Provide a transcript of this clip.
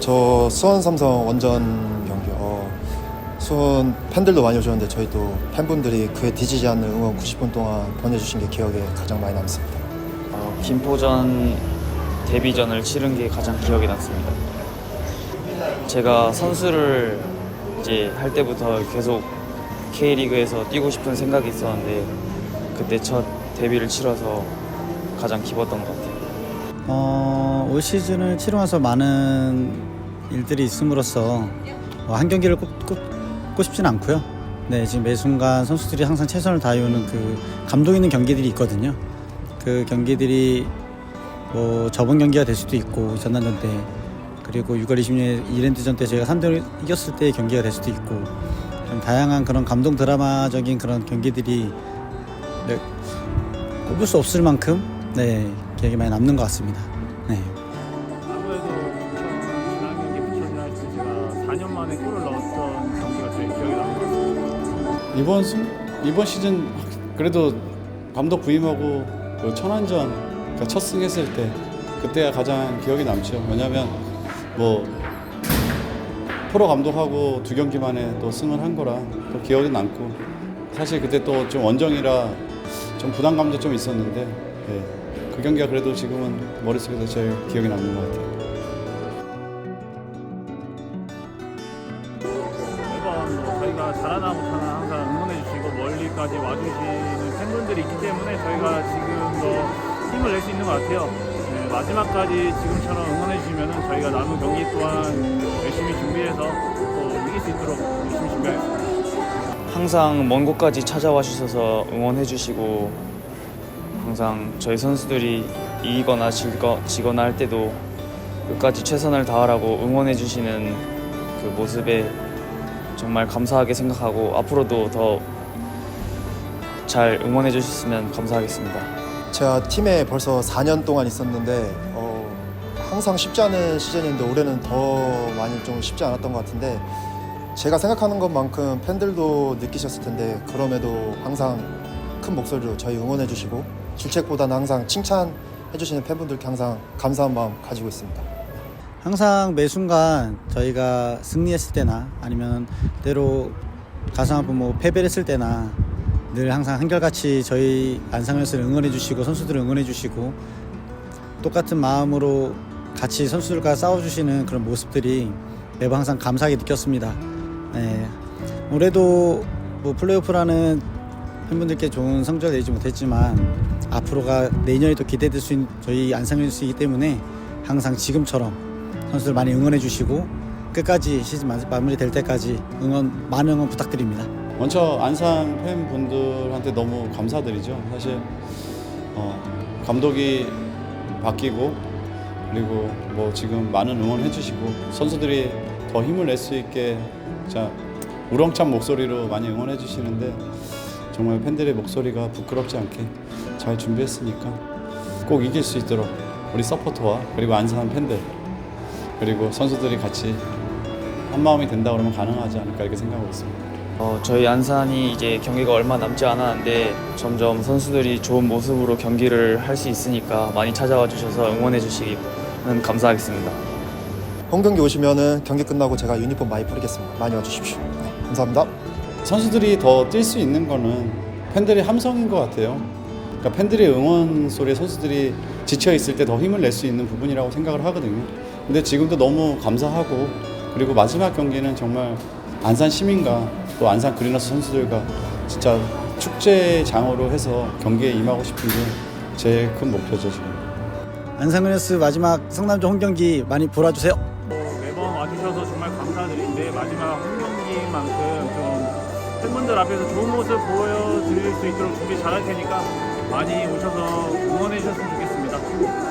수원 삼성 원전 경기 어, 수원 팬들도 많이 오셨는데 저희도 팬분들이 그에 뒤지지 않는 응원 90분 동안 보내주신 게 기억에 가장 많이 남습니다. 어, 김포전 데뷔전을 치른 게 가장 기억에 남습니다. 제가 선수를 이제 할 때부터 계속 K리그에서 뛰고 싶은 생각이 있었는데 그때 첫 데뷔를 치러서 가장 기뻤던 것 같아요. 어, 올 시즌을 치르면서 많은 일들이 있음으로써 어, 한 경기를 꼽, 고 싶지는 않고요. 네, 지금 매 순간 선수들이 항상 최선을 다해오는 그 감동 있는 경기들이 있거든요. 그 경기들이 뭐 저번 경기가 될 수도 있고 전남전 때 그리고 6월 26일 이랜드전 때 저희가 3대1 이겼을 때의 경기가 될 수도 있고 좀 다양한 그런 감동 드라마적인 그런 경기들이 네, 꼽을 수 없을 만큼 네, 기억에 많이 남는 것 같습니다. 네. 만에 골을 넣었던 경기가 제일 기억에 남는 것 같습니다. 이번 시즌 그래도 감독 부임하고 그 천안전 그첫 승했을 때 그때가 가장 기억에 남죠. 왜냐하면 뭐 프로 감독하고 두 경기 만에 또 승을 한 거라 또 기억에 남고 사실 그때 또 좀 원정이라 좀 부담감도 좀 있었는데 예, 그 경기가 그래도 지금은 머릿속에서 제일 기억에 남는 것 같아요. 저희가 잘하나 못하나 항상 응원해 주시고 멀리까지 와주시는 팬분들이 있기 때문에 저희가 지금 더 힘을 낼 수 있는 것 같아요. 네, 마지막까지 지금처럼 응원해 주시면 저희가 남은 경기 또한 열심히 준비해서 또 이길 수 있도록 열심히 준비하겠습니다. 항상 먼 곳까지 찾아와 주셔서 응원해 주시고 항상 저희 선수들이 이기거나 질거, 지거나 할 때도 끝까지 최선을 다하라고 응원해 주시는 그 모습에 정말 감사하게 생각하고 앞으로도 더 잘 응원해 주셨으면 감사하겠습니다. 제가 팀에 벌써 4년 동안 있었는데 어, 항상 쉽지 않은 시즌인데 올해는 더 많이 좀 쉽지 않았던 것 같은데 제가 생각하는 것만큼 팬들도 느끼셨을 텐데 그럼에도 항상 큰 목소리로 저희 응원해 주시고 질책보다는 항상 칭찬해 주시는 팬분들께 항상 감사한 마음 가지고 있습니다. 항상 매 순간 저희가 승리했을 때나 아니면 때로 가슴 아픈 뭐 패배를 했을 때나 늘 항상 한결같이 저희 안상현스를 응원해 주시고 선수들을 응원해 주시고 똑같은 마음으로 같이 선수들과 싸워 주시는 그런 모습들이 매번 항상 감사하게 느꼈습니다. 네. 올해도 뭐 플레이오프라는 팬분들께 좋은 성적을 내지 못했지만 앞으로가 내년에 또 기대될 수 있는 저희 안상현스이기 때문에 항상 지금처럼 선수들 많이 응원해 주시고 끝까지 시즌 마- 마무리 될 때까지 응원 많은 응원 부탁드립니다. 먼저 안산 팬분들한테 너무 감사드리죠. 사실 어, 감독이 바뀌고 그리고 뭐 지금 많은 응원해 주시고 선수들이 더 힘을 낼 수 있게 진짜 우렁찬 목소리로 많이 응원해 주시는데 정말 팬들의 목소리가 부끄럽지 않게 잘 준비했으니까 꼭 이길 수 있도록 우리 서포터와 그리고 안산 팬들 그리고 선수들이 같이 한 마음이 된다 그러면 가능하지 않을까 이렇게 생각하고 있습니다. 어, 저희 안산이 이제 경기가 얼마 남지 않았는데 점점 선수들이 좋은 모습으로 경기를 할 수 있으니까 많이 찾아와 주셔서 응원해 주시기는 감사하겠습니다. 홈 경기 오시면은 경기 끝나고 제가 유니폼 많이 뿌리겠습니다. 많이 와주십시오. 네, 감사합니다. 선수들이 더 뛸 수 있는 거는 팬들의 함성인 것 같아요. 그러니까 팬들의 응원 소리에 선수들이 지쳐 있을 때 더 힘을 낼 수 있는 부분이라고 생각을 하거든요. 근데 지금도 너무 감사하고 그리고 마지막 경기는 정말 안산 시민과 또 안산 그리너스 선수들과 진짜 축제장으로 해서 경기에 임하고 싶은 게 제일 큰 목표죠 지금. 안상현스 마지막 성남전 홈 경기 많이 보러주세요. 뭐 매번 와주셔서 정말 감사드리는데 마지막 홈 경기만큼 좀 팬분들 앞에서 좋은 모습 보여드릴 수 있도록 준비 잘할 테니까 많이 오셔서 응원해 주셨으면 좋겠습니다.